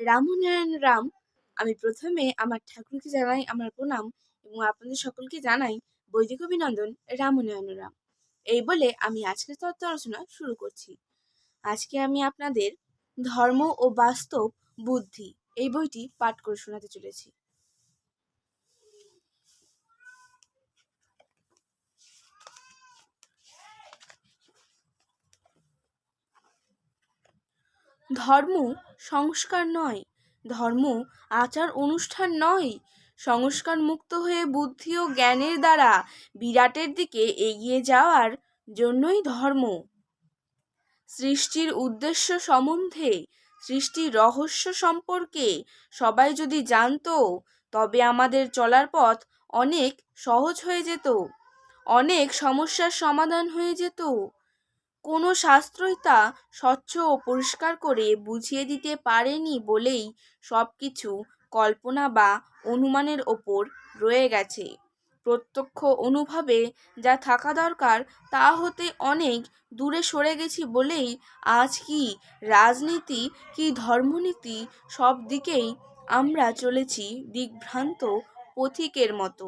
রামনারায়ণ রাম, আমি প্রথমে আমার ঠাকুরকে জানাই আমার প্রণাম এবং আপনাদের সকলকে জানাই বৈদিক অভিনন্দন রামনারায়ণ রাম। এই বলে আমি আজকের তত্ত্ব আলোচনা শুরু করছি। আজকে আমি আপনাদের ধর্ম ও বাস্তব বুদ্ধি এই বইটি পাঠ করে শোনাতে চলেছি। ধর্ম সংস্কার নয়। ধর্ম আচার অনুষ্ঠান নয়। সংস্কার মুক্ত হয়ে বুদ্ধি ও জ্ঞানের দ্বারা বিরাটের দিকে এগিয়ে যাওয়ার জন্যই ধর্ম। সৃষ্টির উদ্দেশ্য সম্বন্ধে, সৃষ্টির রহস্য সম্পর্কে সবাই যদি জানতো, তবে আমাদের চলার পথ অনেক সহজ হয়ে যেত। অনেক সমস্যার সমাধান হয়ে যেত। কোনো শাস্ত্রই তা স্বচ্ছ ও পরিষ্কার করে বুঝিয়ে দিতে পারেনি বলেই সব কিছু কল্পনা বা অনুমানের ওপর রয়ে গেছে। প্রত্যক্ষ অনুভবে যা থাকা দরকার তা হতে অনেক দূরে সরে গেছি বলেই আজ কি রাজনীতি, কি ধর্মনীতি সব দিকেই আমরা চলেছি দিগ্ভ্রান্ত পথিকের মতো।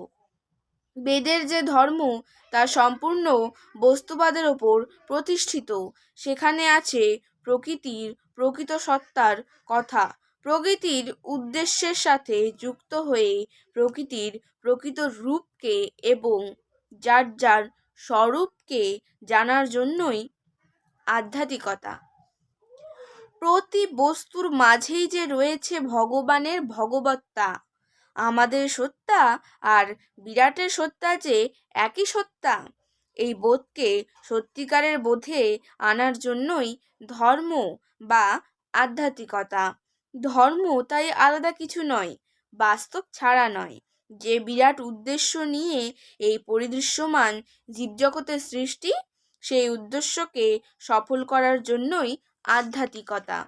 বেদের যে ধর্ম, তা সম্পূর্ণ বস্তুবাদের ওপর প্রতিষ্ঠিত। সেখানে আছে প্রকৃতির প্রকৃত সত্তার কথা। প্রকৃতির উদ্দেশ্যের সাথে যুক্ত হয়ে প্রকৃতির প্রকৃত রূপকে এবং যার যার স্বরূপকে জানার জন্যই আধ্যাত্মিকতা। প্রতি বস্তুর মাঝেই যে রয়েছে ভগবানের ভগবত্তা আমাদের সত্তা আর বিরাটের সত্তা যে একই সত্তা। এই বোধকে সত্যিকারের বোধে আনার জন্যই ধর্ম বা আধ্যাত্মিকতা। ধর্ম তাই আলাদা কিছু নয়, বাস্তব ছাড়া নয়। যে বিরাট উদ্দেশ্য নিয়ে এই পরিদৃশ্যমান জীবজগতের সৃষ্টি, সেই উদ্দেশ্যকে সফল করার জন্যই আধ্যাত্মিকতা।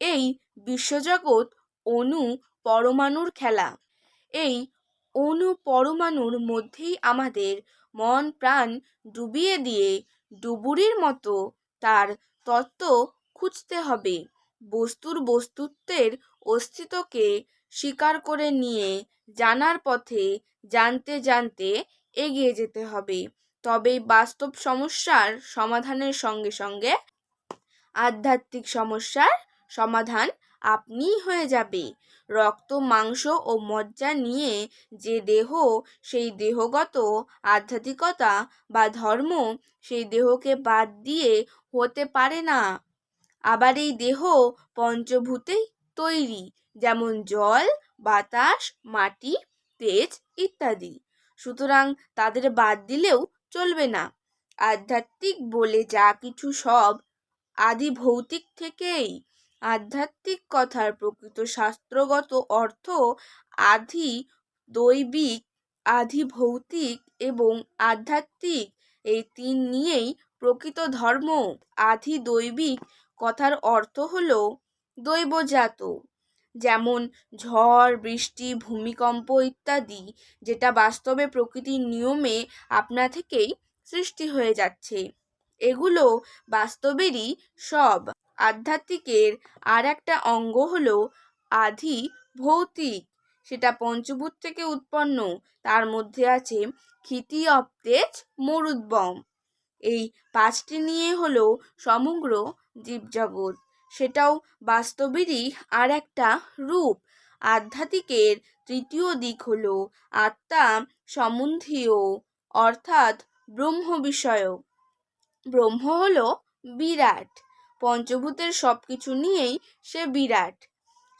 এই বিশ্বজগৎ অণু পরমাণুর খেলা। এই অণু পরমাণুর মধ্যেই আমাদের মন প্রাণ ডুবিয়ে দিয়ে ডুবুরির মতো তার তত্ত্ব খুঁজতে হবে। বস্তুর বস্তুত্বের অস্তিত্বকে স্বীকার করে নিয়ে জানার পথে জানতে জানতে এগিয়ে যেতে হবে। তবেই বাস্তব সমস্যার সমাধানের সঙ্গে সঙ্গে আধ্যাত্মিক সমস্যার সমাধান আপনিই হয়ে যাবে। রক্ত, মাংস ও মজ্জা নিয়ে যে দেহ, সেই দেহগত আধ্যাত্মিকতা বা ধর্ম, সেই দেহকে বাদ দিয়ে হতে পারে না। আবার এই দেহ পঞ্চভূতেই তৈরি, যেমন জল, বাতাস, মাটি, তেজ ইত্যাদি। সুতরাং তাদের বাদ দিলেও চলবে না। আধ্যাত্মিক বলে যা কিছু সব আদি ভৌতিক থেকেই। আধ্যাত্মিক কথার প্রকৃত শাস্ত্রগত অর্থ আধি, দৈবিক আধি ভৌতিক এবং আধ্যাত্মিক। এই তিন নিয়েই প্রকৃত ধর্ম, আধি দৈবিক কথার অর্থ হল দৈবজাত। যেমন ঝড়, বৃষ্টি, ভূমিকম্প ইত্যাদি, যেটা বাস্তবে প্রকৃতির নিয়মে আপনা থেকেই সৃষ্টি হয়ে যাচ্ছে। এগুলো বাস্তবেরই সব। আধ্যাত্মিকের আর একটা অঙ্গ হল আধি ভৌতিক সেটা পঞ্চভূত থেকে উৎপন্ন। তার মধ্যে আছে ক্ষিতি অপ্তেজ মরুদ্বম। এই পাঁচটি নিয়ে হলো সমগ্র জীবজগৎ। সেটাও বাস্তবেরই আর একটা রূপ। আধ্যাত্মিকের তৃতীয় দিক হল আত্মা সম্বন্ধীয়, অর্থাৎ ব্রহ্ম বিষয়ক ব্রহ্ম হল বিরাট। পঞ্চভূতের সব কিছু নিয়েই সে বিরাট।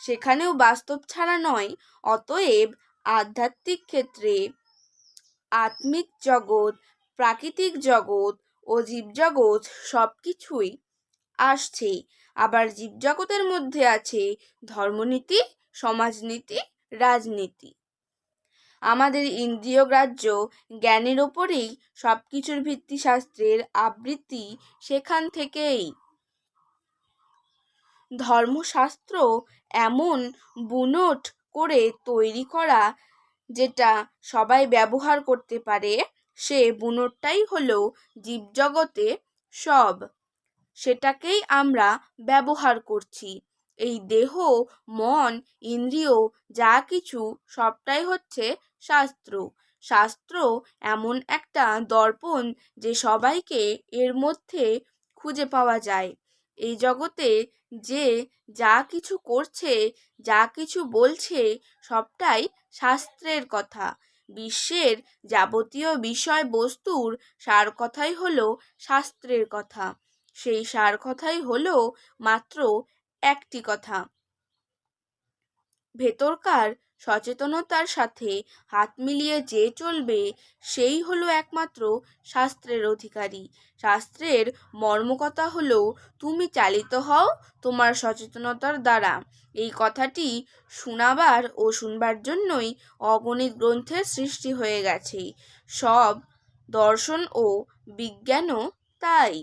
সেখানেও বাস্তব ছাড়া নয়, অতএব আধ্যাত্মিক ক্ষেত্রে আত্মিক জগৎ, প্রাকৃতিক জগৎ ও জীবজগৎ সব কিছুই আসছে। আবার জীবজগতের মধ্যে আছে ধর্মনীতি, সমাজনীতি, রাজনীতি। আমাদের ইন্দ্রিয়গ্রাহ্য জ্ঞানের ওপরেই সব কিছুর ভিত্তিশাস্ত্রের আবৃত্তি সেখান থেকেই। ধর্মশাস্ত্র এমন বুনট করে তৈরি করা যেটা সবাই ব্যবহার করতে পারে, সে বুনটটাই হলো জীবজগতে সব। সেটাকেই আমরা ব্যবহার করছি। এই দেহ, মন, ইন্দ্রিয়, যা কিছু, সবটাই হচ্ছে শাস্ত্র। শাস্ত্র এমন একটা দর্পণ যে সবাইকে এর মধ্যে খুঁজে পাওয়া যায়। এই জগতে যে যা কিছু করছে, যা কিছু বলছে, সবটাই শাস্ত্রের কথা। বিশ্বের যাবতীয় বিষয় বস্তুর সার কথাই হলো শাস্ত্রের কথা। সেই সার কথাই হলো মাত্র একটি কথা। ভেতরকার সচেতনতার সাথে হাত মিলিয়ে যে চলবে, সেই হলো একমাত্র শাস্ত্রের অধিকারী। শাস্ত্রের মর্মকথা হলো, তুমি চালিত হও তোমার সচেতনতার দ্বারা। এই কথাটি শোনাবার ও শুনবার জন্যই অগণিত গ্রন্থের সৃষ্টি হয়ে গেছে। সব দর্শন ও বিজ্ঞানও তাই।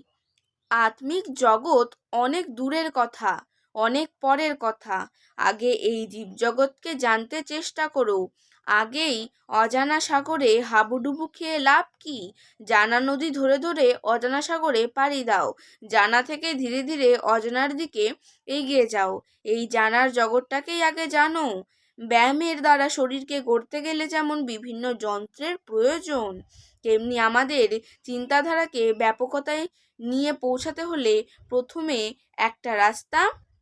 আত্মিক জগৎ অনেক দূরের কথা। অনেক পরের কথা। আগে এই জীবজগৎকে জানতে চেষ্টা করো। আগেই অজানা সাগরে হাবুডুবু খেয়ে লাভ কি? জানা নদী ধরে ধরে অজানা সাগরে পাড়ি দাও। জানা থেকে ধীরে ধীরে অজানার দিকে এগিয়ে যাও। এই জানার জগৎটাকেই আগে জানো। ব্যায়ামের দ্বারা শরীরকে গড়তে গেলে যেমন বিভিন্ন যন্ত্রের প্রয়োজন, তেমনি আমাদের চিন্তাধারাকে ব্যাপকতায় নিয়ে পৌঁছাতে হলে প্রথমে একটা রাস্তা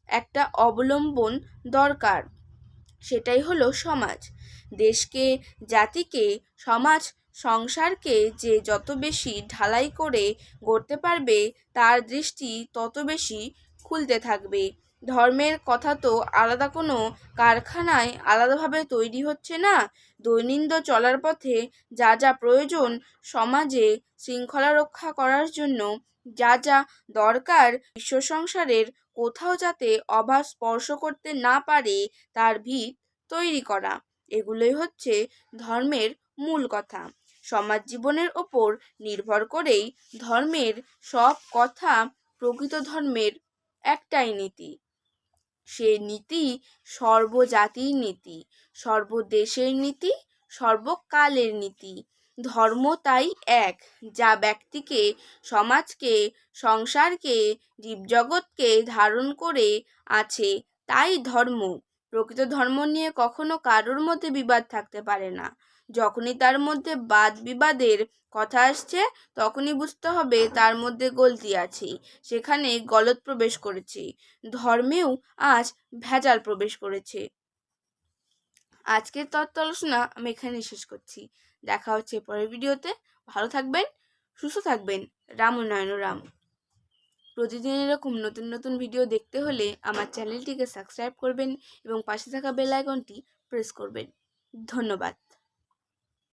একটা অবলম্বন দরকার। সেটাই হলো সমাজ। দেশকে, জাতিকে, সমাজ, সংসারকে যে যত বেশি ঢালাই করে গড়তে পারবে, তার দৃষ্টি তত বেশি খুলতে থাকবে। ধর্মের কথা তো আলাদা কোনো কারখানায় আলাদাভাবে তৈরি হচ্ছে না। দৈনন্দিন চলার পথে যা যা প্রয়োজন সমাজে শৃঙ্খলা রক্ষা করার জন্য যা যা দরকার, বিশ্ব সংসারের কোথাও যাতে অভাব স্পর্শ করতে না পারে তার ভিত তৈরি করা। এগুলোই হচ্ছে ধর্মের মূল কথা। সমাজ জীবনের ওপর নির্ভর করেই ধর্মের সব কথা প্রকৃত ধর্মের একটাই নীতি। সে নীতি সর্বজাতির নীতি, সর্বদেশের নীতি, সর্বকালের নীতি। ধর্ম তাই এক, যা ব্যক্তিকে, সমাজকে, সংসারকে, জীবজগৎকে ধারণ করে আছে, তাই ধর্ম। প্রকৃত ধর্ম নিয়ে কখনো কারোর মধ্যে বিবাদ থাকতে পারে না। যখনই তার মধ্যে বাদ বিবাদের কথা আসছে, তখনই বুঝতে হবে তার মধ্যে গলতি আছে। সেখানে গলত প্রবেশ করেছে। ধর্মেও আজ ভেজাল প্রবেশ করেছে। আজকের তত্ত্ব আলোচনা আমি এখানে শেষ করছি। দেখা হচ্ছে পরের ভিডিওতে। ভালো থাকবেন, সুস্থ থাকবেন। রাম নয়ন রাম। প্রতিদিন এরকম নতুন নতুন ভিডিও দেখতে হলে আমার চ্যানেলটিকে সাবস্ক্রাইব করবেন এবং পাশে থাকা বেল আইকনটি প্রেস করবেন। ধন্যবাদ।